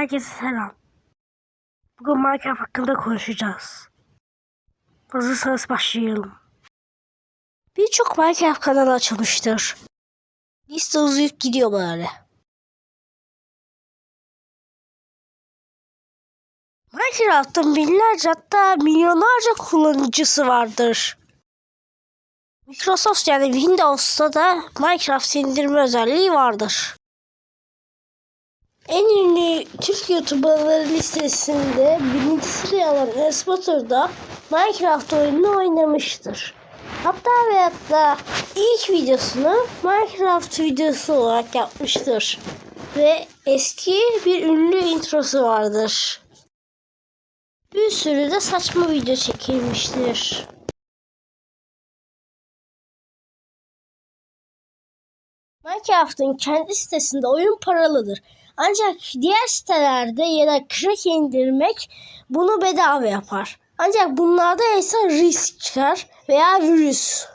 Herkese selam. Bugün Minecraft hakkında konuşacağız. Hazırsanız başlayalım. Birçok Minecraft kanalı açılmıştır. Liste uzayıp gidiyor böyle. Minecraft'ın binlerce hatta milyonlarca kullanıcısı vardır. Microsoft yani Windows'ta da Minecraft indirme özelliği vardır. En ünlü Türk YouTuber'ları listesinde birinci sıraya alan Esbatur Minecraft oyununu oynamıştır. Hatta ve hatta ilk videosunu Minecraft videosu olarak yapmıştır. Ve eski bir ünlü introsu vardır. Bir sürü de saçma video çekilmiştir. Minecraft'ın kendi sitesinde oyun paralıdır. Ancak diğer sitelerde ya da crack indirmek bunu bedava yapar. Ancak bunlarda ise risk çıkar veya virüs.